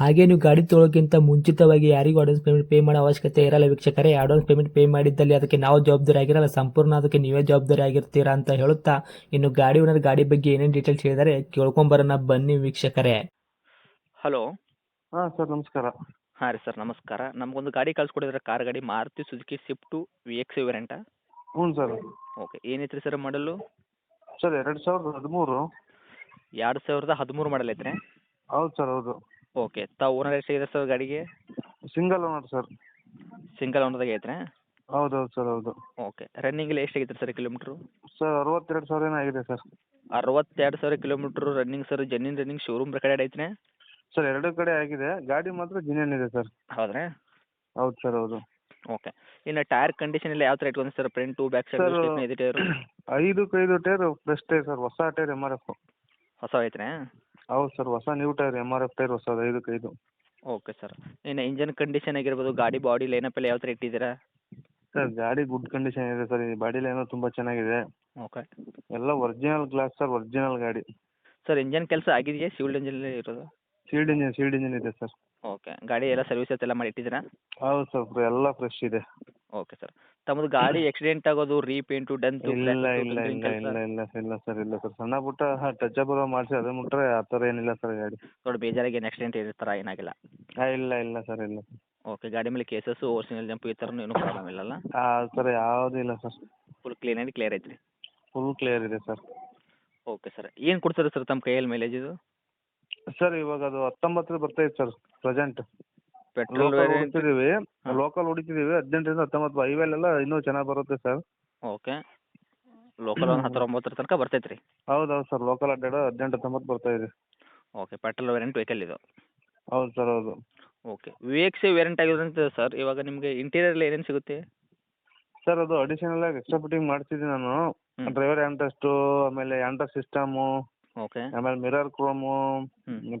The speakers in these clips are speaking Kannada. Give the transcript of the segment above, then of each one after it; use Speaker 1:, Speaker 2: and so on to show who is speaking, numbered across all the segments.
Speaker 1: ಹಾಗೆ ನೀವು ಗಾಡಿ ತೊಳೋಕ್ಕಿಂತ ಮುಂಚಿತವಾಗಿ ಯಾರಿಗೂ ಅಡ್ವಾನ್ಸ್ ಪೇಮೆಂಟ್ ಪೇ ಮಾಡೋ ಅವಶ್ಯಕತೆ ಇರಲ್ಲ ವೀಕ್ಷಕರೇ. ಅಡ್ವಾನ್ಸ್ ಪೇಮೆಂಟ್ ಪೇ ಮಾಡಿದ್ದಲ್ಲಿ ಅದಕ್ಕೆ ನಾವು ಜವಾಬ್ದಾರಿ ಆಗಿರಲ್ಲ. ಸಂಪೂರ್ಣ ಅದಕ್ಕೆ ನೀವೇ ಜವಾಬ್ದಾರಿ ಆಗಿರ್ತೀರಾ ಅಂತ ಹೇಳುತ್ತಾ ಇನ್ನು ಗಾಡಿ ಓನರ್ ಗಾಡಿ ಬಗ್ಗೆ ಏನೇನು ಡೀಟೇಲ್ಸ್ ಹೇಳಿದರೆ ಕೇಳ್ಕೊಂಬರೋಣ ಬನ್ನಿ ವೀಕ್ಷಕರೇ.
Speaker 2: ಹಲೋ
Speaker 3: ಹಾಂ ಸರ್ ನಮಸ್ಕಾರ.
Speaker 2: ಹಾಂ ರೀ ಸರ್ ನಮಸ್ಕಾರ. ನಮಗೊಂದು ಗಾಡಿ ಕಳ್ಸಿಕೊಡಿದ್ರೆ ಕಾರ್ ಗಾಡಿ Maruti Suzuki Swift V X variant
Speaker 3: ಹ್ಞೂ ಸರ್.
Speaker 2: ಓಕೆ ಏನೈತೆ ರೀ ಸರ್ ಮಾಡಲು
Speaker 3: ಸರ್ ಎರಡು ಸಾವಿರದ ಹದಿಮೂರು.
Speaker 2: ಎರಡು ಸಾವಿರದ ಹದಿಮೂರು ಮಾಡಲ್ ಐತ್ರಿ?
Speaker 3: ಹೌದು ಸರ್ ಹೌದು.
Speaker 2: ಓಕೆ ತಾವು ಓನರ್ ಎಷ್ಟಾಗಿದೆ ಸರ್ ಗಾಡಿಗೆ?
Speaker 3: ಸಿಂಗಲ್ ಓನರ್ ಸರ್
Speaker 2: ಸಿಂಗಲ್ ಓನರ್ದಾಗ ಐತ್ರಿ?
Speaker 3: ಹೌದು ಹೌದು. ಸರ್ ಹೌದು
Speaker 2: ಓಕೆ ರನ್ನಿಂಗ್ ಎಷ್ಟು ಆಗಿತ್ತು ಸರ್ ಕಿಲೋಮೀಟ್ರು
Speaker 3: ಸರ್ ಅರವತ್ತೆರಡು ಸಾವಿರ ಏನೋ ಆಗಿದೆ ಸರ್
Speaker 2: ಅರವತ್ತೆರಡು ಸಾವಿರ kilometre running sir genuine running showroom record ಐತ್ರಿ
Speaker 3: ಸರ್ ಎರಡು ಕಡೆ ಆಗಿದೆ ಗಾಡಿ ಮಾತ್ರ ಜಿನಿಯನ್ ಇದೆ ಸರ್
Speaker 2: ಹೌದ್ರಿ?
Speaker 3: ಹೌದು ಸರ್ ಹೌದು.
Speaker 2: ಓಕೆ ಇನ್ನು ಟೈರ್ ಕಂಡೀಷನ್ ಎಲ್ಲ ಯಾವ ಥರ ಇಟ್ಕೊಂಡು sir front to back
Speaker 3: Sir,
Speaker 2: side ಇದೆ ಟೈರು
Speaker 3: ಐದು ಕೈದು ಟೈರ್ ಫ್ರೆಶ್ ಟೈರ್ ಸರ್ ಹೊಸ ಟೈರ್ ಎಂ ಆರ್ ಎಫ್
Speaker 2: ಹೊಸ ಐತ್ರಿ?
Speaker 3: ಹೌದು ಸರ್ ಹೊಸ new tyre M R F tyre ಹೊಸದು ಐದಕ್ಕೆ ಐದು
Speaker 2: ಓಕೆ ಸರ್ ಇನ್ನು ಇಂಜನ್ ಕಂಡೀಷನ್ ಆಗಿರ್ಬೋದು ಗಾಡಿ ಬಾಡಿ ಲೈನಪ್ ಎಲ್ಲ ಯಾವ ಥರ ಇಟ್ಟಿದ್ದೀರಾ?
Speaker 3: ಸರ್ ಗಾಡಿ ಗುಡ್ ಕಂಡೀಷನ್ ಇದೆ ಸರ್ ಈ ಬಾಡಿ ಲೈನು ತುಂಬ ಚೆನ್ನಾಗಿದೆ.
Speaker 2: ಓಕೆ
Speaker 3: ಎಲ್ಲ ಒರಿಜಿನಲ್ ಗ್ಲಾಸ್ ಸರ್ ಒರಿಜಿನಲ್ ಗಾಡಿ.
Speaker 2: ಸರ್ ಇಂಜನ್ ಕೆಲಸ ಆಗಿದೆಯಾ? ಸಿವಿಲ್ ಅಲ್ಲಿ ಇರೋದು?
Speaker 3: ಸೀಲ್ಡ್ ಇಂಜಿನ್ ಸೀಲ್ಡ್ ಇಂಜಿನ್ ಇದೆ ಸರ್
Speaker 2: ಓಕೆ ಗಾಡಿ ಎಲ್ಲ ಸರ್ವಿಸ್ ಎಲ್ಲ ಮಾಡಿ ಇಟ್ಟಿದ್ದೀರಾ?
Speaker 3: ಹೌದು ಸರ್ ಎಲ್ಲ ಫ್ರೆಶ್ ಇದೆ.
Speaker 2: ಓಕೆ ಸರ್ ತಮ್ಮದು ಗಾಡಿ ಆಕ್ಸಿಡೆಂಟ್ ಆಗೋದು ರೀಪೇಂಟು ಡಂತು
Speaker 3: ಇಲ್ಲ ಇಲ್ಲ ಇಲ್ಲ ಇಲ್ಲ ಇಲ್ಲ ಇಲ್ಲ ಸರ್ ಇಲ್ಲ ಸರ್ ಸಣ್ಣ ಪುಟ್ಟ ಟಚ್ ಅಪ್ ಮಾಡಿಸಿ ಅದನ್ನ ಬಿಟ್ರೆ ಆ ಥರ ಏನಿಲ್ಲ ಸರ್ ಗಾಡಿ.
Speaker 2: ನೋಡಿ ಬೇಜಾರಾಗಿ ಏನು ಆಕ್ಸಿಡೆಂಟ್ ಇರ್ತಾರ ಏನಾಗಿಲ್ಲ
Speaker 3: ಹಾಂ ಇಲ್ಲ ಇಲ್ಲ ಸರ್ ಇಲ್ಲ
Speaker 2: ಓಕೆ ಗಾಡಿ ಮೇಲೆ ಕೇಸಸ್ ಓರ್ಜಿನಲ್ ಜಂಪ್ ಈ ಥರನೂ ಏನೂ ಪ್ರಾಬ್ಲಮ್ ಇಲ್ಲಲ್ಲ?
Speaker 3: ಆ ಥರ ಯಾವುದೂ ಇಲ್ಲ ಸರ್
Speaker 2: ಫುಲ್ ಕ್ಲೀನ್ ಆಗಿ ಕ್ಲಿಯರ್ ಐತ್ರಿ?
Speaker 3: ಫುಲ್ ಕ್ಲಿಯರ್ ಇದೆ ಸರ್
Speaker 2: ಓಕೆ ಸರ್ ಏನು ಕೊಡ್ತಾರೆ ಸರ್ ತಮ್ಮ ಕೈಯಲ್ಲಿ ಮೈಲೇಜ್ ಇದು?
Speaker 3: ಸರ್ ಇವಾಗ ಅದು ಹತ್ತೊಂಬತ್ತರ ಬರ್ತೈತೆ sir present
Speaker 2: petrol
Speaker 3: local
Speaker 2: variant
Speaker 3: ಹೊಡಿತಿದ್ದೀವಿ
Speaker 2: ಹಾಂ.
Speaker 3: ಲೋಕಲ್ ಹೊಡಿತಿದೀವಿ. ಹದಿನೆಂಟರಿಂದ ಹತ್ತೊಂಬತ್ತು ಹೈವೇಲೆಲ್ಲ ಇನ್ನೂ ಚೆನ್ನಾಗಿ ಬರುತ್ತೆ ಸರ್.
Speaker 2: ಓಕೆ ಲೋಕಲ್ ಒಂದು ಹತ್ತೊಂಬತ್ತರ ತನಕ ಬರ್ತೈತೆ ರೀ
Speaker 3: ಹೌದು ಹೌದು ಸರ್. ಲೋಕಲ್ ಅಡ್ಡಾಡ ಹದಿನೆಂಟು ಹತ್ತೊಂಬತ್ತು ಬರ್ತಾ ಇದೆ.
Speaker 2: ಓಕೆ ಪೆಟ್ರೋಲ್ ವೇರಿಯಂಟ್ ವೆಹಿಕಲ್ ಇದು.
Speaker 3: ಹೌದು ಸರ್ ಹೌದು.
Speaker 2: ಓಕೆ ವಿ ಎಕ್ಸ್ ವೇರಿಯಂಟ್ ಆಗಿರೋದ್ರಿಂದ ಸರ್? ಇವಾಗ ನಿಮಗೆ ಇಂಟೀರಿಯರ್ ಏನೇನು ಸಿಗುತ್ತೆ?
Speaker 3: ಸರ್ ಅದು ಅಡಿಷನಲ್ ಆಗಿ ಎಕ್ಸ್ಟ್ರಾ ಫಿಟ್ಟಿಂಗ್ ಮಾಡ್ತಿದ್ದೀನಿ ನಾನು. ಡ್ರೈವರ್ ಆ್ಯಂಟಸ್ಟು ಆಮೇಲೆ ಆ್ಯಂಟ ಸಿಸ್ಟಮು
Speaker 2: ಓಕೆ.
Speaker 3: ಆಮೇಲೆ ಮಿರರ್ ಕ್ರೋಮು.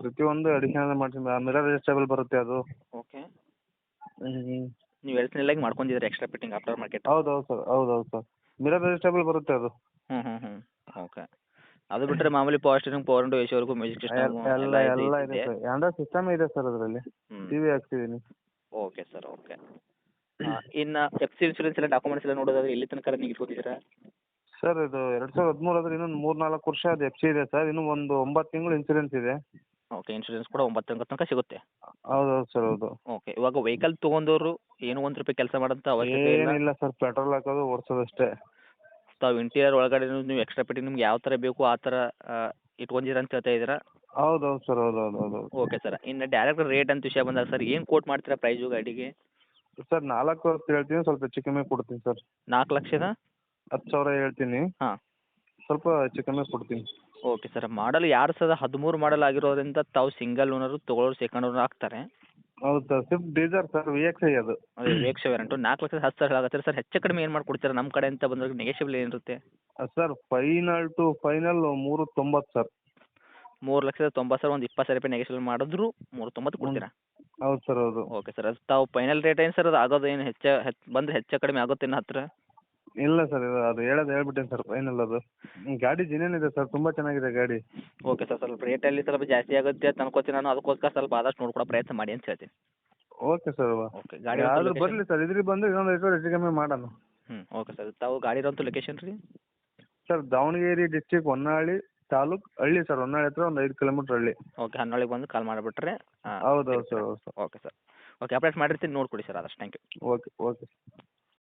Speaker 3: ಪ್ರತಿಯೊಂದು ಅಡಿಷನಲ್ ಮಾಡ್ತೀನಿ ಮಿರರ್ ಅಡ್ಜಸ್ಟಬಲ್ ಬರುತ್ತೆ ಅದು.
Speaker 2: ಓಕೆ. ನೀವು ಎಲ್ಸಿನಲ್ಲಾಗಿ ಮಾಡ್ಕೊಂಡಿದ್ರೆ ಎಕ್ಸ್ಟ್ರಾ ಫಿಟ್ಟಿಂಗ್ ಆಫ್ಟರ್ ಮಾರ್ಕೆಟ್
Speaker 3: ಹೌದು ಹೌದು ಸರ್ ಹೌದು ಹೌದು ಸರ್. ಮಿರರ್ ಅಡ್ಜಸ್ಟಬಲ್ ಬರುತ್ತೆ ಅದು.
Speaker 2: ಹ್ಞೂ ಹ್ಞೂ ಹ್ಞೂ ಓಕೆ. ಅದು ಬಿಟ್ಟರೆ ಮಾಮೂಲಿ ಪವರ್ ಸ್ಟೇಷನ್ ಪವರ್ ಅಂಡ್ ಏಷ್ಯವರೆಗೂ ಮ್ಯೂಸಿಕ್ ಸಿಸ್ಟಮ್
Speaker 3: ಎಲ್ಲ ಎಲ್ಲ ಇದೆ ಸರ್ ಸಿಸ್ಟಮ್ ಇದೆ ಸರ್ ಅದರಲ್ಲಿ.
Speaker 2: ಟಿವಿ
Speaker 3: ಟಿ ವಿ ಹಾಕ್ಸಿದ್ದೀನಿ
Speaker 2: ಓಕೆ ಸರ್ ಓಕೆ. ಇನ್ನು ಎಫ್ ಸಿ ಇನ್ಶೂರೆನ್ಸ್ ಎಲ್ಲ ಡಾಕ್ಯುಮೆಂಟ್ಸ್ ಎಲ್ಲ ನೋಡೋದಾದ್ರೆ ಎಲ್ಲಿ ತನಕ ನೀವು ಇಟ್ಕೊತಿದ್ದೀರಾ?
Speaker 3: ಸರ್ ಇದು ಎರಡ್ ಸಾವಿರದ ಹದಿಮೂರು ಆದರೆ ಇನ್ನೊಂದು ಮೂರು ನಾಲ್ಕು ವರ್ಷ ಅದು ಎಫ್ ಸಿ ಇದೆ ಸರ್. ಇನ್ನು ಒಂದು ಒಂಬತ್ತು ತಿಂಗಳು ಇನ್ಸೂರೆನ್ಸ್ ಇದೆ.
Speaker 2: ಓಕೆ ಇನ್ಶೂರೆನ್ಸ್ ಕೂಡ ಒಂಬತ್ತು ತಿಂಗಳ ತನಕ ಸಿಗುತ್ತೆ.
Speaker 3: ಹೌದು ಹೌದು ಸರ್ ಹೌದು.
Speaker 2: ಓಕೆ ಇವಾಗ ವೆಹಿಕಲ್ ತಗೊಂಡವರು ಏನು ಒಂದು ರೂಪಾಯಿ ಕೆಲಸ ಮಾಡೋಂಥ ಅವಶ್ಯಕತೆ ಇಲ್ಲ.
Speaker 3: ಏನಿಲ್ಲ ಸರ್ ಪೆಟ್ರೋಲ್ ಹಾಕೋದು ಓಡಿಸೋದಷ್ಟೇ.
Speaker 2: ತಾವು ಇಂಟೀರಿಯರ್ ಒಳಗಡೆ ನೀವು ಎಕ್ಸ್ಟ್ರಾ ಪೆಟ್ಟಿ ನಿಮ್ಗೆ ಯಾವ ಥರ ಬೇಕು ಆ ಥರ ಇಟ್ಕೊಂಡಿರ ಅಂತ ಹೇಳ್ತಾ ಇದ್ದೀರಾ?
Speaker 3: ಹೌದು ಹೌದು ಸರ್ ಹೌದು ಹೌದು ಹೌದು ಹೌದು.
Speaker 2: ಓಕೆ ಸರ್ ಇನ್ನು ಡೈರೆಕ್ಟ್ ರೇಟ್ ಅಂತ ವಿಷಯ ಬಂದಾಗ ಸರ್ ಏನು ಕೋಟ್ ಮಾಡ್ತೀರಾ ಪ್ರೈಸು ಗಾಡಿಗೆ?
Speaker 3: ಸರ್ ನಾಲ್ಕು ವರ್ಷ ಹೇಳ್ತೀನಿ ಸ್ವಲ್ಪ ಹೆಚ್ಚು ಕಮ್ಮಿ ಕೊಡ್ತೀನಿ ಸರ್.
Speaker 2: ನಾಲ್ಕು ಲಕ್ಷದ?
Speaker 3: ಹತ್ತು ಸಾವಿರ ಹೇಳ್ತೀನಿ.
Speaker 2: ಹಾಂ.
Speaker 3: ಸ್ವಲ್ಪ ಹೆಚ್ಚು ಕಮ್ಮಿ ಕೊಡ್ತೀನಿ.
Speaker 2: ಓಕೆ ಸರ್ ಮಾಡಲ್ ಎರಡು ಸಾವಿರದ ಹದಿಮೂರು ಮಾಡಲ್ ಆಗಿರೋದ್ರಿಂದ ತಾವು ಸಿಂಗಲ್ ಓನರು ತೊಗೊಳೋರು ಸೆಕೆಂಡ್ ಓನರ್ ಆಗ್ತಾರೆ.
Speaker 3: ಹೌದು sir Swift diesel sir V X I ಅದು.
Speaker 2: ಅದೇ ವೇಕ್ಷ ವೇರಂಟು ನಾಲ್ಕು ಲಕ್ಷದ ಹತ್ತು ಸಾವಿರ ಆಗುತ್ತೆ ಸರ್ ಹೆಚ್ಚು ಕಡಿಮೆ ಏನು ಮಾಡ್ಕೊಡ್ತೀರಾ ನಮ್ಮ ಕಡೆ ಅಂತ ಬಂದಾಗ ನೆಗೆಷಿಬಲ್ ಏನಿರುತ್ತೆ?
Speaker 3: ಸರ್ ಫೈನಲ್ ಟು ಫೈನಲ್ ಮೂರು ತೊಂಬತ್ತು ಸರ್.
Speaker 2: ಮೂರು ಲಕ್ಷದ ತೊಂಬತ್ತು ಸಾವಿರ ಒಂದು ಇಪ್ಪತ್ತು ಸಾವಿರ ರೂಪಾಯಿ ನೆಗೆಷಿಬಲ್ ಮಾಡಿದ್ರು ಮೂರು ತೊಂಬತ್ತು ಕೊಡ್ತೀರಾ?
Speaker 3: ಹೌದು ಸರ್ ಹೌದು.
Speaker 2: ಓಕೆ ಸರ್ ಅದು ತಾವು ಫೈನಲ್ ರೇಟ್ ಏನು ಸರ್ ಅದು ಆಗೋದು ಏನು ಹೆಚ್ಚ ಹೆಚ್ಚು ಬಂದರೆ ಹೆಚ್ಚು ಕಡಿಮೆ ಆಗುತ್ತೆ ಇನ್ನು ಹತ್ತಿರ
Speaker 3: ಇಲ್ಲ ಸರ್ ಇದು ಅದು ಹೇಳೋದು ಹೇಳ್ಬಿಟ್ಟೇನೆ ಸರ್ ಫೈನಲ್ ಅದು. ಗಾಡಿ ಜಿನೇನಿದೆ ಇದೆ ಸರ್ ತುಂಬಾ ಚೆನ್ನಾಗಿದೆ ಗಾಡಿ.
Speaker 2: ಓಕೆ ಸರ್ ಸ್ವಲ್ಪ ರೇಟಲ್ಲಿ ಸ್ವಲ್ಪ ಜಾಸ್ತಿ ಆಗುತ್ತೆ ಅಂತ ಅನ್ಕೋತೀನಿ ನಾನು ಅದಕ್ಕೋಸ್ಕರ ಸ್ವಲ್ಪ ಆದಷ್ಟು ನೋಡ್ಕೊಡೋ ಪ್ರಯತ್ನ ಮಾಡಿ ಅಂತ ಹೇಳ್ತೀನಿ.
Speaker 3: ಓಕೆ ಸರ್
Speaker 2: ಓಕೆ ಗಾಡಿ
Speaker 3: ಯಾರು ಬರಲಿ ಸರ್ ಇದ್ರಿಗೆ ಬಂದು ಇನ್ನೊಂದು ಐದು ಹೆಚ್ಚು ಕಮ್ಮಿ ಮಾಡೋಣ.
Speaker 2: ಹ್ಞೂ ಓಕೆ ಸರ್ ತಾವು ಗಾಡಿ ಇರೋಂಥ ಲೊಕೇಶನ್ ರೀ?
Speaker 3: ಸರ್ ದಾವಣಗೆರೆ ಡಿಸ್ಟಿಕ್ ಹೊನ್ನಾಳಿ ತಾಲೂಕ್ ಹಳ್ಳಿ ಸರ್ ಹೊನ್ನಾಳಿ ಹತ್ರ ಒಂದು ಐದು ಕಿಲೋಮೀಟರ್ ಹಳ್ಳಿ.
Speaker 2: ಓಕೆ ಹನ್ನೊಳಗೆ ಬಂದು ಕಾಲ್ ಮಾಡಿಬಿಟ್ರೆ
Speaker 3: ಹೌದು ಹೌದು ಸರ್ ಹೌದು sir.
Speaker 2: Okay sir okay update ಮಾಡಿರ್ತೀನಿ ನೋಡ್ಕೊಡಿ ಸರ್ ಆದಷ್ಟು ಥ್ಯಾಂಕ್ ಯು
Speaker 3: ಓಕೆ ಓಕೆ